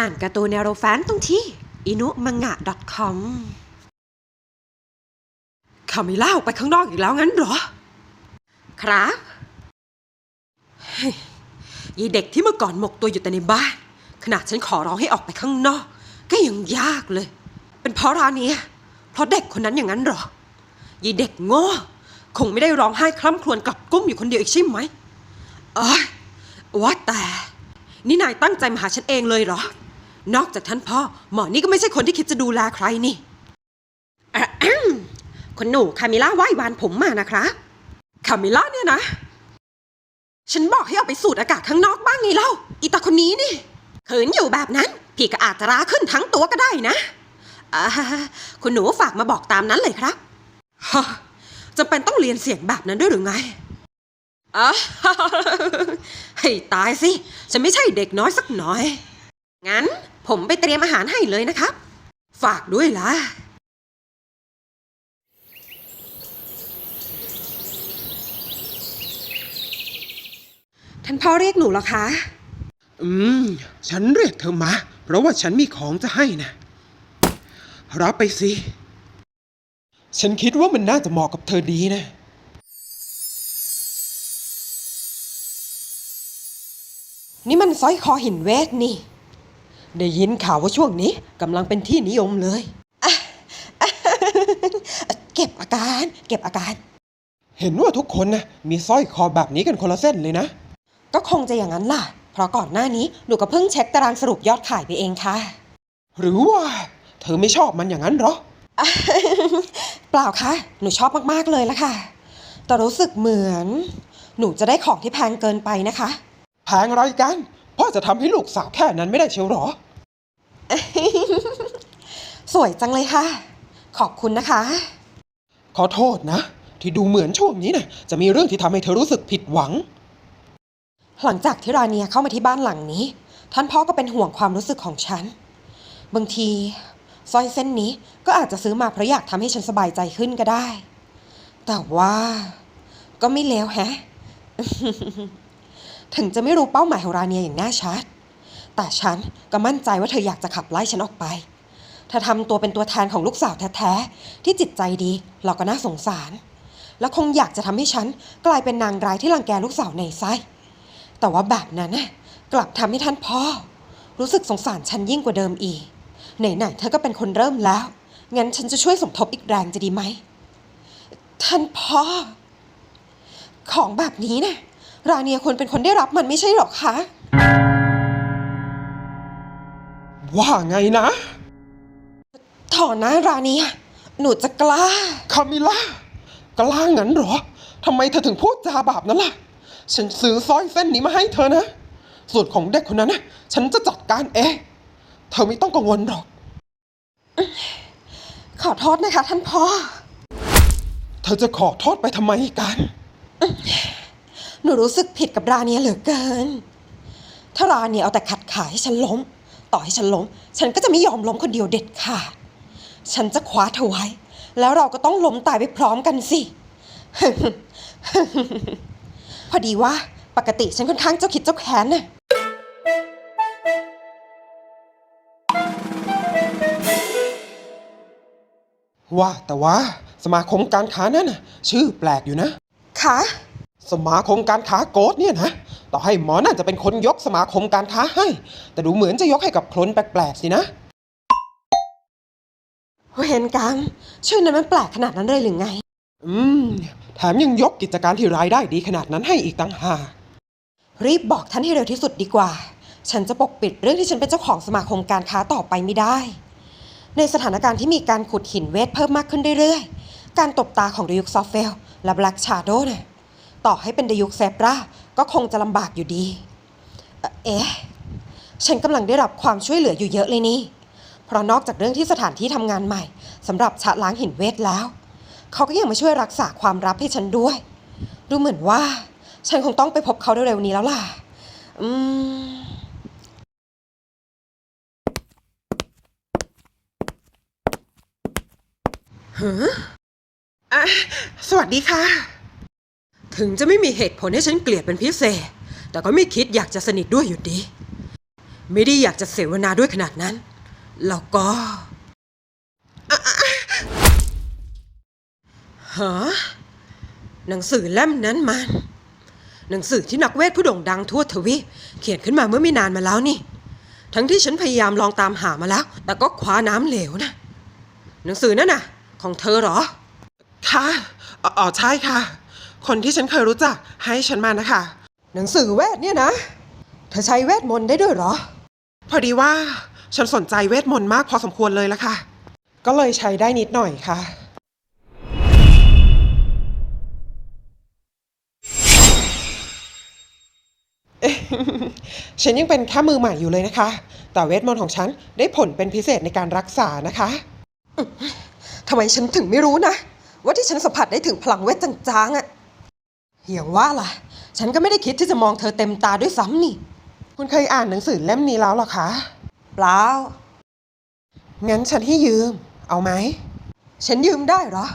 อ่านการ์ตูนแนวโรแฟนตรงที่อินุมังงะ .com คาไมิล่าออกไปข้างนอกอีกแล้วงั้นเหรอ ครับยยายเด็กที่เมื่อก่อนหมกตัวอยู่แต่ในบ้าน ขนาดฉันขอร้องให้ออกไปข้างนอก ก็ยังยากเลย เป็นเพราะร้านนี้ เพราะเด็กคนนั้นอย่างนั้นเหรอยายเด็กโง่คงไม่ได้ร้องไห้คล่ำครวญกลับก้มอยู่คนเดียวอีกใช่ไหมเอ้ยว่าแต่ นี่นายตั้งใจมาหาฉันเองเลยเหรอ นอกจากท่านพ่อ หมอนี่ก็ไม่ใช่คนที่คิดจะดูแลใครนี่อะแอมคุณหนูคามิล่าไหว้วานผมมานะครับคามิล่าเนี่ยนะ ฉันบอกให้เอาไปสูดอากาศข้างนอกบ้างไงเล่า อีตาคนนี้นี่เขืนอยู่แบบนั้น พี่ก็อาจจะราขึ้นทั้งตัวก็ได้นะอ่าคุณหนูฝากมาบอกตามนั้นเลยครับฮะจำเป็นต้องเรียนเสียงแบบนั้นด้วยหรือไงอะให้ตายสิ ฉันไม่ใช่เด็กน้อยสักหน่อย งั้นผมไปเตรียมอาหารให้เลยนะครับ ฝากด้วยล่ะ ท่านพ่อเรียกหนูเหรอคะ อืม ฉันเรียกเธอมา เพราะว่าฉันมีของจะให้นะ รับไปสิ ฉันคิดว่ามันน่าจะเหมาะกับเธอดีนะ นี่มันสร้อยคอหินเวทนี่ ได้ยินข่าวว่าช่วงนี้กำลังเป็นที่นิยมเลยอะอะเก็บอาการ เก็บอาการ เห็นว่าทุกคนนะมีสร้อยคอแบบนี้กันคนละเส้นเลยนะ ก็คงจะอย่างนั้นล่ะ เพราะก่อนหน้านี้หนูก็เพิ่งเช็คตารางสรุปยอดขายไปเองค่ะ หรือว่า เธอไม่ชอบมันอย่างนั้นเหรอ เปล่าค่ะ หนูชอบมากๆเลยละค่ะ แต่รู้สึกเหมือน หนูจะได้ของที่แพงเกินไปนะคะ แพงอะไรกัน พ่อจะทำให้ลูกสาวแค่นั้นไม่ได้เชียวเหรอ สวยจังเลยค่ะ ขอบคุณนะคะ ขอโทษนะ ที่ดูเหมือนช่วงนี้นะจะมีเรื่องที่ทำให้เธอรู้สึกผิดหวัง หลังจากที่ราเนียเข้ามาที่บ้านหลังนี้ ท่านพ่อก็เป็นห่วงความรู้สึกของฉัน บางทีสร้อยเส้นนี้ก็อาจจะซื้อมาเพราะอยากทำให้ฉันสบายใจขึ้นก็ได้ แต่ว่าก็ไม่เลวแฮะ ถึงจะไม่รู้เป้าหมายของราเนียอย่างแน่ชัด แต่ฉันก็มั่นใจว่าเธออยากจะขับไล่ฉันออกไป เธอทำตัวเป็นตัวแทนของลูกสาวแท้ๆ ที่จิตใจดีเราก็น่าสงสาร และคงอยากจะทำให้ฉันกลายเป็นนางร้ายที่รังแกลูกสาวในไส้แต่ว่าแบบนั้นน่ะกลับทำให้ท่านพ่อ รู้สึกสงสารฉันยิ่งกว่าเดิมอีก ไหนๆเธอก็เป็นคนเริ่มแล้ว งั้นฉันจะช่วยสมทบอีกแรงจะดีไหม ท่านพ่อ ของแบบนี้นะ่ะ ราเนียควรเป็นคนได้รับมันไม่ใช่หรอคะ ว่าไงนะ ถอนนะราเนีย หนูจะกล้า คามิล่ากล้างั้นเหรอทำไมเธอถึงพูดจาแบบนั้นล่ะ ฉันซื้อสร้อยเส้นนี้มาให้เธอนะ ส่วนของเด็กคนนั้นนะ ฉันจะจัดการเอง เธอไม่ต้องกังวลหรอก ขอโทษนะคะ ท่านพ่อ เธอจะขอโทษไปทำไมกัน หนูรู้สึกผิดกับราเนียเหลือเกิน ถ้าราเนียเอาแต่ขัดขาให้ฉันล้ม ต่อให้ฉันล้ม ฉันก็จะไม่ยอมล้มคนเดียวเด็ดขาด ฉันจะคว้าเธอไว้ แล้วเราก็ต้องล้มตายไปพร้อมกันสิ พอดีว่าปกติฉันค่อนข้างเจ้าคิดเจ้าแค้นน่ะว่าแต่ว่าสมาคมการค้านั่นน่ะ ชื่อแปลกอยู่นะค่ะ สมาคมการค้าโกดเนี่ยนะต่อให้หมอน่าจะเป็นคนยกสมาคมการค้าให้ แต่ดูเหมือนจะยกให้กับคนแปลกๆสินะเวรกรรมชื่อนั้นมันแปลกขนาดนั้นเลยหรือไง อืม แถมยังยกกิจการที่รายได้ดีขนาดนั้นให้อีกต่างหากรีบบอกท่านให้เร็วที่สุดดีกว่า ฉันจะปกปิดเรื่องที่ฉันเป็นเจ้าของสมาคมการค้าต่อไปไม่ได้ ในสถานการณ์ที่มีการขุดหินเวทเพิ่มมากขึ้นเรื่อยๆ การตบตาของดยุคซอฟเฟลและแบล็กชาโดน่ะ ต่อให้เป็นดยุคเซบราก็คงจะลำบากอยู่ดี เอ๊ะ ฉันกำลังได้รับความช่วยเหลืออยู่เยอะเลยนี่ เพราะนอกจากเรื่องที่สถานที่ทำงานใหม่สำหรับชะล้างหินเวทแล้ว เขาก็ยังมาช่วยรักษาความลับให้ฉันด้วย ดูเหมือนว่า ฉันคงต้องไปพบเขาเร็วๆนี้แล้วล่ะ อืมอะสวัสดีค่ะ ถึงจะไม่มีเหตุผลให้ฉันเกลียดเป็นพิเศษ แต่ก็ไม่คิดอยากจะสนิทด้วยอยู่ดี ไม่ได้อยากจะเสวนาด้วยขนาดนั้น แล้วก็ฮะหนังสือเล่มนั้นมัน หนังสือที่นักเวทผู้โด่งดังทั่วทวีปเขียนขึ้นมาเมื่อไม่นานมาแล้วนี่ ทั้งที่ฉันพยายามลองตามหามาแล้ว แต่ก็คว้าน้ำเหลวนะ หนังสือนั่นน่ะ ของเธอเหรอ ค่ะ อ๋ออ๋อใช่ค่ะ คนที่ฉันเคยรู้จักให้ฉันมานะคะ หนังสือเวทเนี่ยนะ เธอใช้เวทมนต์ได้ด้วยเหรอ พอดีว่าฉันสนใจเวทมนต์มากพอสมควรเลยละค่ะ ก็เลยใช้ได้นิดหน่อยค่ะเอ๊ะฉันยังเป็นแค่มือใหม่อยู่เลยนะคะ แต่เวทมนต์ของฉันได้ผลเป็นพิเศษในการรักษานะคะ ทำไมฉันถึงไม่รู้นะ ว่าที่ฉันสัมผัสได้ถึงพลังเวทจางๆอะ อย่างว่าล่ะ ฉันก็ไม่ได้คิดที่จะมองเธอเต็มตาด้วยซ้ำนี่ คุณเคยอ่านหนังสือเล่มนี้แล้วเหรอคะเปล่างั้นฉันให้ยืม เอาไหม ฉันยืมได้เหรอ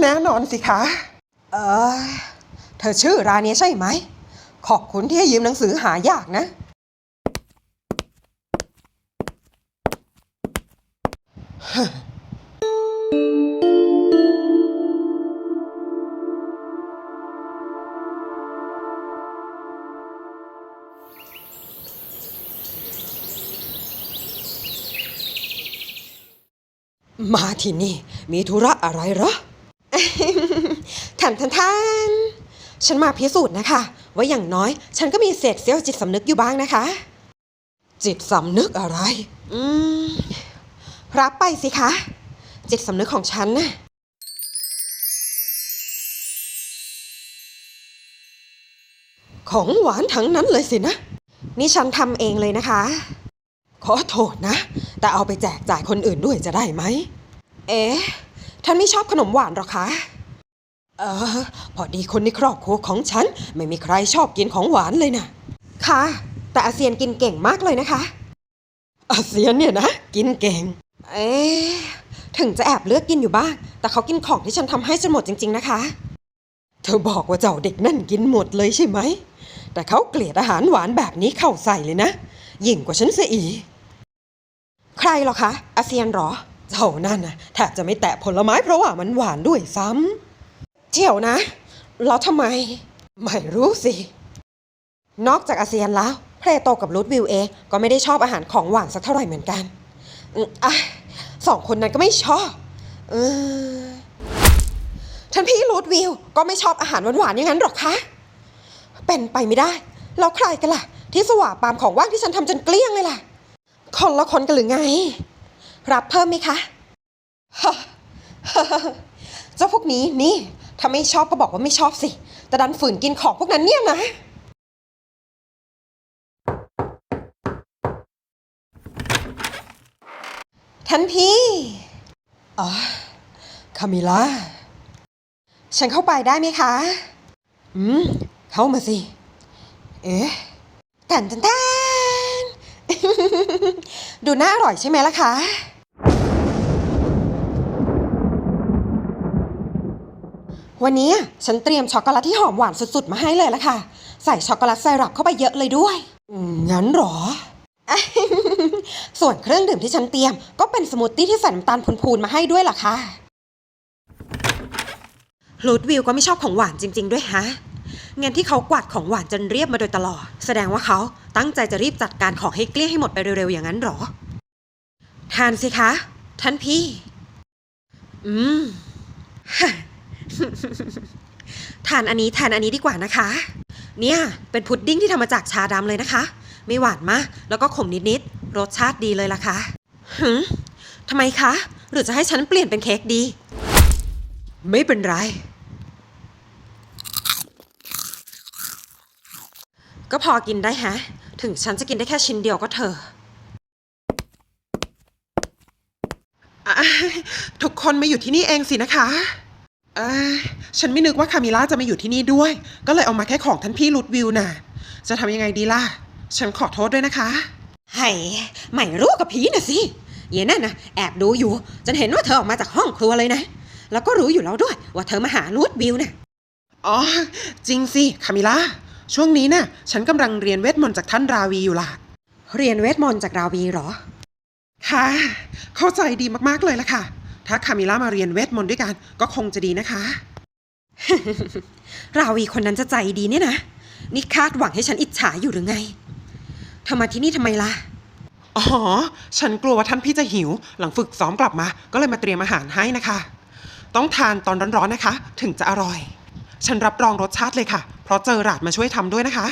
แน่นอนสิคะ เออ เธอชื่อราเนียใช่ไหม ขอบคุณที่ให้ยืมหนังสือหายากนะ มาที่นี่ มีธุระอะไรเหรอแทนทันทานฉันมาพิสูจน์นะคะ ว่าอย่างน้อย ฉันก็มีเศษเสี้ยวจิตสำนึกอยู่บ้างนะคะ จิตสำนึกอะไร อืม รับไปสิคะ จิตสำนึกของฉันน่ะของหวานทั้งนั้นเลยสินะ นี่ฉันทำเองเลยนะคะ ขอโทษนะ แต่เอาไปแจกจ่ายคนอื่นด้วยจะได้ไหม เอ๊ะ ท่านไม่ชอบขนมหวานหรอคะ เออ พอดีคนในครอบครัวของฉัน ไม่มีใครชอบกินของหวานเลยนะ ค่ะ แต่อาเซียนกินเก่งมากเลยนะคะ อาเซียนเนี่ยนะ กินเก่ง เอ๊ะ ถึงจะแอบเลือกกินอยู่บ้าง แต่เขากินของที่ฉันทำให้จนหมดจริง ๆ นะคะ เธอบอกว่าเจ้าเด็กนั่นกินหมดเลยใช่ไหม แต่เขาเกลียดอาหารหวานแบบนี้เข้าใส่เลยนะ ยิ่งกว่าฉันเสียอีก ใครหรอคะอาเซียนหรอเจ้านั่นนะแทบจะไม่แตะผลไม้เพราะว่ามันหวานด้วยซ้ำเที่ยวนะแล้วทำไม ไม่รู้สิ นอกจากอาเซียนแล้ว เพลโตกับรูดวิลเองก็ไม่ได้ชอบอาหารของหวานสักเท่าไหร่เหมือนกันอะสองคนนั้นก็ไม่ชอบออท่านพี่รูดวิลก็ไม่ชอบอาหารหวานๆอย่างนั้นหรอกคะ เป็นไปไม่ได้ แล้วใครกันล่ะ ที่สว่าปามของว่างที่ฉันทำจนเกลี้ยงเลยล่ะ คนละคนกันหรือไง รับเพิ่มไหมคะเจ้าพวกนี้นี่ถ้าไม่ชอบก็บอกว่าไม่ชอบสิ แต่ดันฝืนกินของพวกนั้นเนี่ยนะท่านพี่ อ๋อ คามิล่า ฉันเข้าไปได้ไหมคะ อืม เข้ามาสิ เอ๊ะ แตนแตนแตนดูน่าอร่อยใช่ไหมล่ะคะ วันนี้ฉันเตรียมช็อกโกแลตที่หอมหวานสุดๆ มาให้เลยละค่ะ ใส่ช็อกโกแลตไซรัปเข้าไปเยอะเลยด้วยงั้นหรอ ส่วนเครื่องดื่มที่ฉันเตรียม ก็เป็นสมูทตี้ที่ใส่น้ำตาลพูนๆมาให้ด้วยล่ะค่ะลูดวิวก็ไม่ชอบของหวานจริง ๆ ด้วยฮะ เงั้นที่เขากวาดของหวานจนเรียบมาโดยตลอด แสดงว่าเขาตั้งใจจะรีบจัดการของให้เกลี้ยให้หมดไปเร็วๆอย่างนั้นหรอ ทานสิคะ ท่านพี่ อืมทานอันนี้ทานอันนี้ดีกว่านะคะ เนี่ย เป็นพุดดิ้งที่ทำมาจากชาดำเลยนะคะ ไม่หวานมากแล้วก็ขมนิดๆ รสชาติดีเลยล่ะค่ะหืมทำไมคะ หรือจะให้ฉันเปลี่ยนเป็นเค้กดี ไม่เป็นไร ก็พอกินได้ฮะ ถึงฉันจะกินได้แค่ชิ้นเดียวก็เถอะอะทุกคนมาอยู่ที่นี่เองสินะคะเอ้ยฉันไม่นึกว่าคามิล่าจะมาอยู่ที่นี่ด้วย ก็เลยเอามาแค่ของท่านพี่ลุดวิวน่ะ จะทำยังไงดีล่ะ ฉันขอโทษด้วยนะคะให้ไม่รู้กับผีน่ะสิเย็นนั่นนะแอบดูอยู่ จนเห็นว่าเธอออกมาจากห้องครัวเลยนะ แล้วก็รู้อยู่แล้วด้วย ว่าเธอมาหาลูดวิวน่ะ อ๋อ จริงสิคามิล่า ช่วงนี้น่ะ ฉันกำลังเรียนเวทมนต์จากท่านราวีอยู่ล่ะ เรียนเวทมนต์จากราวีเหรอ ค่ะ เข้าใจดีมากๆเลยละค่ะ ถ้าคามิล่ามาเรียนเวทมนต์ด้วยกัน ก็คงจะดีนะคะ ราวีคนนั้นจะใจดีเนี่ยนะ นี่คาดหวังให้ฉันอิจฉาอยู่หรือไงเธอมาที่นี่ทำไมล่ะ อ๋อ ฉันกลัวว่าท่านพี่จะหิว หลังฝึกซ้อมกลับมา ก็เลยมาเตรียมอาหารให้นะคะ ต้องทานตอนร้อนๆนะคะ ถึงจะอร่อย ฉันรับรองรสชาติเลยค่ะ เพราะเจอราดมาช่วยทำด้วยนะคะ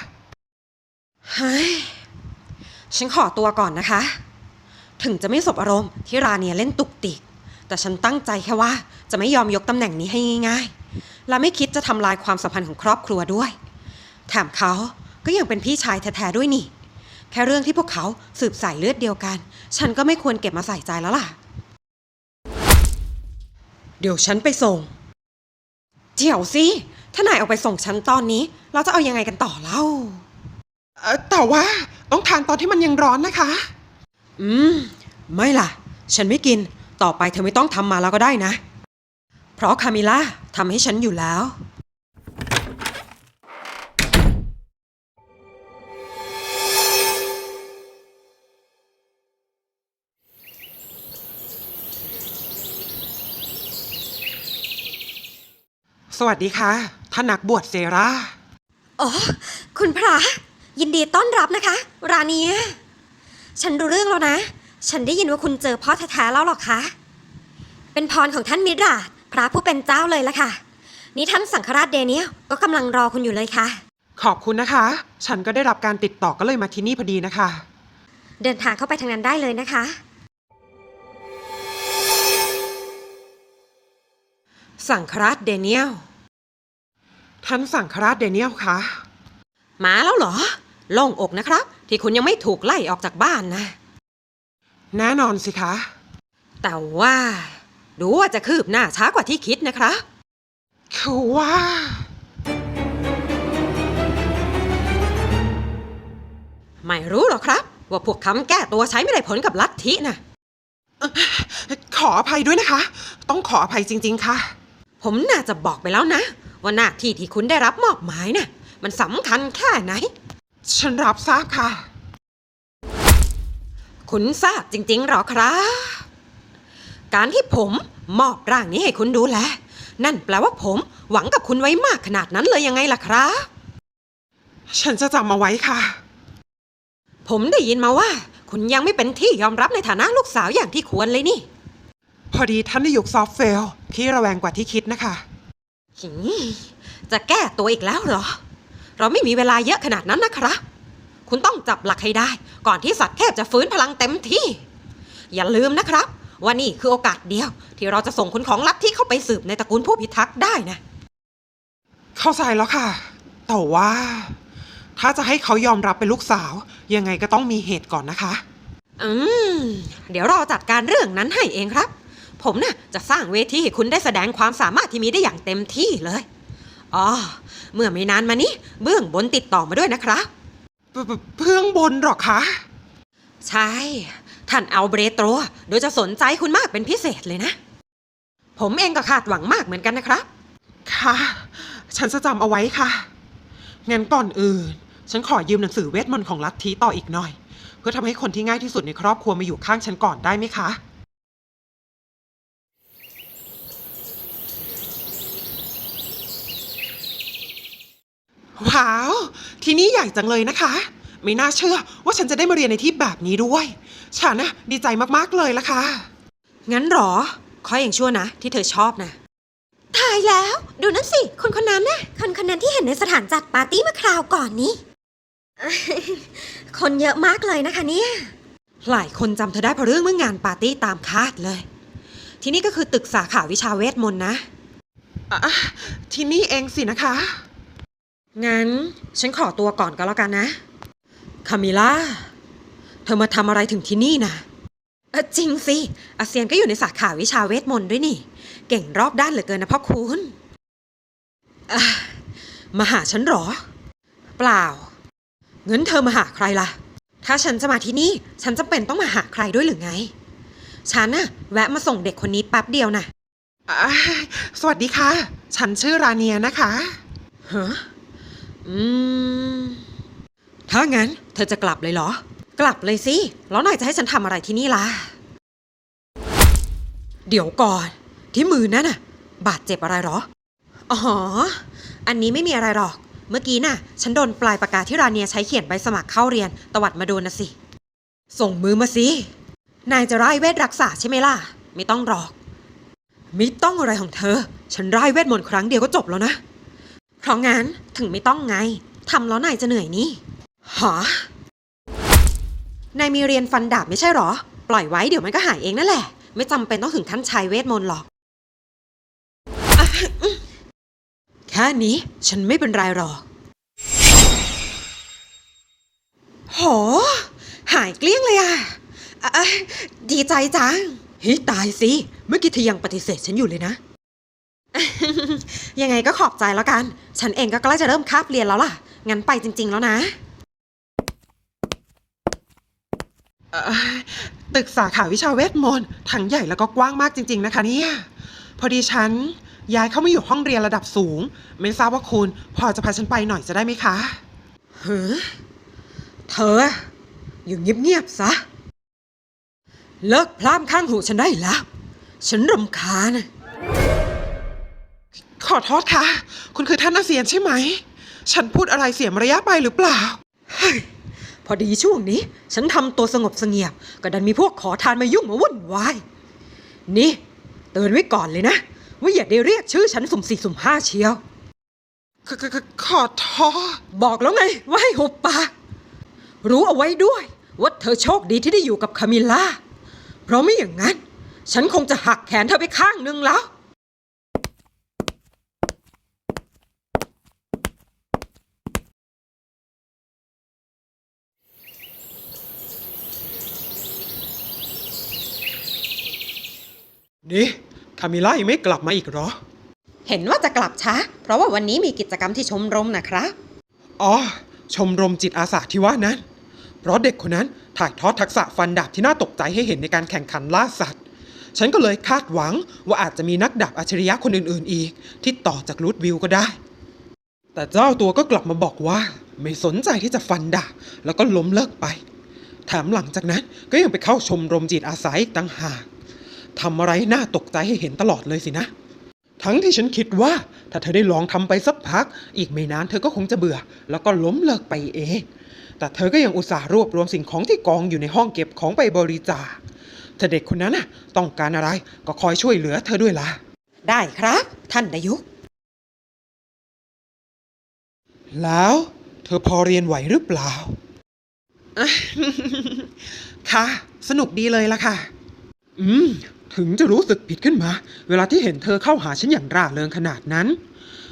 เฮ้ย ฉันขอตัวก่อนนะคะ ถึงจะไม่สบอารมณ์ที่ราเนียเล่นตุกติก แต่ฉันตั้งใจแค่ว่าจะไม่ยอมยกตำแหน่งนี้ให้ง่าย ๆ และไม่คิดจะทำลายความสัมพันธ์ของครอบครัวด้วย แถมเขาก็ยังเป็นพี่ชายแท้ๆด้วยนี่ แค่เรื่องที่พวกเขาสืบสายเลือดเดียวกัน ฉันก็ไม่ควรเก็บมาใส่ใจแล้วล่ะ เดี๋ยวฉันไปส่ง เดี๋ยวสิ ถ้านายเอาไปส่งฉันตอนนี้ เราจะเอายังไงกันต่อเล่า เอ่อแต่ว่าต้องทานตอนที่มันยังร้อนนะคะ อืม ไม่ล่ะ ฉันไม่กิน ต่อไปเธอไม่ต้องทำมาแล้วก็ได้นะ เพราะคามิล่าทำให้ฉันอยู่แล้ว สวัสดีค่ะ ท่านนักบวชเซราอ๋อ คุณพระ ยินดีต้อนรับนะคะ ราเนียฉันรู้เรื่องแล้วนะ ฉันได้ยินว่าคุณเจอพ่อแท้ๆแล้วหรอคะ เป็นพรของท่านมิราชพระผู้เป็นเจ้าเลยละค่ะ นี่ท่านสังฆราชเดเนียลก็กำลังรอคุณอยู่เลยค่ะ ขอบคุณนะคะ ฉันก็ได้รับการติดต่อก็เลยมาที่นี่พอดีนะคะ เดินทางเข้าไปทางนั้นได้เลยนะคะ สั่งคราสเดเนียล ท่านสังฆราชเดเนียลคะมาแล้วเหรอ โล่งอกนะครับ ที่คุณยังไม่ถูกไล่ออกจากบ้านนะ แน่นอนสิคะ แต่ว่า ดูว่าจะคืบหน้าช้ากว่าที่คิดนะครับคือว่า ไม่รู้หรอกครับ ว่าพวกคำแก้ตัวใช้ไม่ได้ผลกับลัทธินะขออภัยด้วยนะคะ ต้องขออภัยจริง ๆ ค่ะ ผมน่าจะบอกไปแล้วนะ ว่าหน้าที่ที่คุณได้รับมอบหมายน่ะมันสำคัญแค่ไหน ฉันรับทราบค่ะ คุณทราบจริงๆหรอครับ การที่ผมมอบร่างนี้ให้คุณดูแล นั่นแปลว่าผมหวังกับคุณไว้มากขนาดนั้นเลยยังไงล่ะครับ ฉันจะจำเอาไว้ค่ะ ผมได้ยินมาว่า คุณยังไม่เป็นที่ยอมรับในฐานะลูกสาวอย่างที่ควรเลยนี่ พอดีท่านในยุคซอฟต์เฟลพี่ระแวงกว่าที่คิดนะคะหิ จะแก้ตัวอีกแล้วเหรอ เราไม่มีเวลาเยอะขนาดนั้นนะครับ คุณต้องจับหลักให้ได้ ก่อนที่สัตว์เทพจะฟื้นพลังเต็มที่ อย่าลืมนะครับว่านี่คือโอกาสเดียว ที่เราจะส่งคนของลัทธิเข้าไปสืบในตระกูลผู้พิทักษ์ได้นะ เข้าใจแล้วค่ะ แต่ว่า ถ้าจะให้เขายอมรับเป็นลูกสาว ยังไงก็ต้องมีเหตุก่อนนะคะ อืม เดี๋ยวเราจัดการเรื่องนั้นให้เองครับ ผมน่ะจะสร้างเวทีให้คุณได้แสดงความสามารถที่มีได้อย่างเต็มที่เลย อ๋อ เมื่อไม่นานมานี้เบื้องบนติดต่อมาด้วยนะครับเปเพื่องบนหรอคะ ใช่ ท่านอัลเบรโตรโดยจะสนใจคุณมากเป็นพิเศษเลยนะ ผมเองก็คาดหวังมากเหมือนกันนะครับ ค่ะ ฉันจะจำเอาไว้ค่ะ งั้นก่อนอื่น ฉันขอยืมหนังสือเวทมนต์ของลัทธิต่ออีกหน่อย เพื่อทำให้คนที่ง่ายที่สุดในครอบครัวมาอยู่ข้างฉันก่อนได้ไหมคะ ว้าว ที่นี่ใหญ่จังเลยนะคะ ไม่น่าเชื่อว่าฉันจะได้มาเรียนในที่แบบนี้ด้วย ฉันนะดีใจมากๆเลยละค่ะ งั้นเหรอขออย่างชั่วนะ ที่เธอชอบนะตายแล้ว ดูนั่นสิ คนคนนั้นน่ะ คนคนนั้นที่เห็นในสถานจัดปาร์ตี้เมื่อคราวก่อนนี้ คนเยอะมากเลยนะคะเนี่ย หลายคนจำเธอได้เพราะเรื่องเมื่องานปาร์ตี้ตามคาดเลย ที่นี่ก็คือตึกสาขาวิชาเวทมนต์นะอะที่นี่เองสินะคะ งั้นฉันขอตัวก่อนก็แล้วกันนะ คามิล่า เธอมาทำอะไรถึงที่นี่นะเอ่อจริงสิอาเซียนก็อยู่ในสาขาวิชาเวทมนต์ด้วยนี่ เก่งรอบด้านเหลือเกินนะพ่อคุณอะมาหาฉันเหรอ เปล่างั้นเธอมาหาใครล่ะ ถ้าฉันจะมาที่นี่ ฉันจะเป็นต้องมาหาใครด้วยหรือไง ฉันน่ะ แวะมาส่งเด็กคนนี้แป๊บเดียวนะอ่าสวัสดีค่ะ ฉันชื่อราเนียนะคะฮะ อืม ถ้างั้น เธอจะกลับเลยเหรอ กลับเลยสิ แล้วนายจะให้ฉันทำอะไรที่นี่ล่ะ เดี๋ยวก่อน ที่มือนั่นน่ะ บาดเจ็บอะไรเหรอ อ๋อ อันนี้ไม่มีอะไรหรอก เมื่อกี้น่ะ ฉันโดนปลายปากกาที่ราเนียใช้เขียนใบสมัครเข้าเรียน ตวัดมาโดนนะสิ ส่งมือมาสิ นายจะไร้เวทรักษาใช่ไหมล่ะ ไม่ต้องหรอก ไม่ต้องอะไรของเธอ ฉันไร้เวทมนต์ครั้งเดียวก็จบแล้วนะ เพราะงั้นถึงไม่ต้องไงทำแล้วนายจะเหนื่อยนี่หานายมีเรียนฟันดาบไม่ใช่หรอ ปล่อยไว้เดี๋ยวมันก็หายเองนั่นแหละ ไม่จำเป็นต้องถึงขั้นใช้เวทมนต์หรอกอแค่นี้ฉันไม่เป็นไรหรอก โห หายเกลี้ยงเลยอะอะอะดีใจจังฮ้ยตายสิ เมื่อกี้เธอยังปฏิเสธฉันอยู่เลยนะ ยังไงก็ขอบใจแล้วกัน ฉันเองก็ใกล้จะเริ่มคาบเรียนแล้วล่ะ งั้นไปจริง ๆ แล้วนะ เอ่อตึกสาขาวิชาเวทมนต์ทั้งใหญ่แล้วก็กว้างมากจริง ๆ นะคะเนี่ยพอดีฉันย้ายเข้ามาอยู่ห้องเรียนระดับสูง ไม่ทราบว่าคุณพอจะพาฉันไปหน่อยจะได้ไหมคะ เฮ้อเธอ อยู่เงียบๆซะ เลิกพล่ามข้างหูฉันได้แล้ว ฉันรำคาญ ขอโทษค่ะ คุณคือท่านอาเซียนใช่ไหม ฉันพูดอะไรเสียมารยาทไปหรือเปล่าพอดีช่วงนี้ ฉันทำตัวสงบเสงี่ยมก็ดันมีพวกขอทานมายุ่งมาวุ่นวาย นี่ เตือนไว้ก่อนเลยนะ ว่าอย่าได้เรียกชื่อฉันสุ่มสี่สุ่มห้าเชียวขขขขอโทษบอกแล้วไงว่าให้หุบปากรู้เอาไว้ด้วย ว่าเธอโชคดีที่ได้อยู่กับคามิลล่า เพราะไม่อย่างนั้น ฉันคงจะหักแขนเธอไปข้างนึงแล้ว นี่คามิล่ายังไม่กลับมาอีกเหรอ เห็นว่าจะกลับช้า เพราะว่าวันนี้มีกิจกรรมที่ชมรมนะครับอ๋อ ชมรมจิตอาสาที่ว่านั้น เพราะเด็กคนนั้นถ่ายทอดทักษะฟันดาบที่น่าตกใจให้เห็นในการแข่งขันล่าสัตว์ ฉันก็เลยคาดหวังว่าอาจจะมีนักดาบอัจฉริยะคนอื่นๆ อีก ที่ต่อจากรูดวิวก็ได้ แต่เจ้าตัวก็กลับมาบอกว่า ไม่สนใจที่จะฟันดาบแล้วก็ล้มเลิกไป แถมหลังจากนั้นก็ยังไปเข้าชมรมจิตอาสาอีกต่างหาก ทำอะไรน่าตกใจให้เห็นตลอดเลยสินะ ทั้งที่ฉันคิดว่า ถ้าเธอได้ลองทำไปสักพัก อีกไม่นานเธอก็คงจะเบื่อ แล้วก็ล้มเลิกไปเอง แต่เธอก็ยังอุตส่าห์รวบรวมสิ่งของที่กองอยู่ในห้องเก็บของไปบริจาคถ้าเด็กคนนั้นน่ะ ต้องการอะไรก็คอยช่วยเหลือเธอด้วยล่ะ ได้ครับ ท่านนายก แล้วเธอพอเรียนไหวหรือเปล่า ค่ะ สนุกดีเลยล่ะค่ะ อืม ถึงจะรู้สึกผิดขึ้นมา เวลาที่เห็นเธอเข้าหาฉันอย่างร่าเริงขนาดนั้น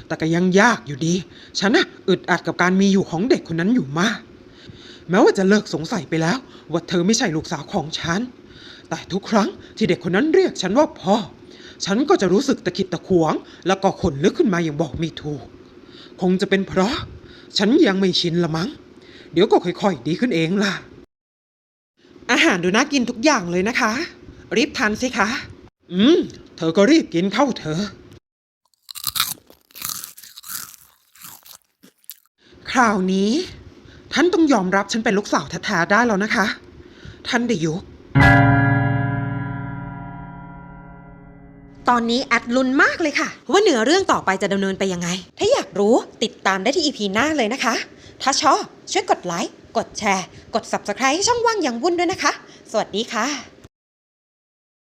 แต่ก็ยังยากอยู่ดี ฉันน่ะอึดอัดกับการมีอยู่ของเด็กคนนั้นอยู่มาก แม้ว่าจะเลิกสงสัยไปแล้ว ว่าเธอไม่ใช่ลูกสาวของฉัน แต่ทุกครั้งที่เด็กคนนั้นเรียกฉันว่าพ่อ ฉันก็จะรู้สึกตะขิดตะขวง แล้วก็ขนลึกขึ้นมาอย่างบอกไม่ถูก คงจะเป็นเพราะ ฉันยังไม่ชินละมั้ง เดี๋ยวก็ค่อยๆ ดีขึ้นเองล่ะ อาหารดูน่ากินทุกอย่างเลยนะคะ รีบทานสิคะ อืม เธอก็รีบกินเข้าเถอะ คราวนี้ ท่านต้องยอมรับฉันเป็นลูกสาวแท้ๆได้แล้วนะคะ ท่านเดยุกตอนนี้แอดลุนมากเลยค่ะ ว่าเนื้อเรื่องต่อไปจะดำเนินไปยังไง ถ้าอยากรู้ติดตามได้ที่ EP หน้าเลยนะคะ ถ้าชอบช่วยกดไลค์ กดแชร์ กด Subscribe ให้ช่องว่างอย่างวุ่นด้วยนะคะ สวัสดีค่ะ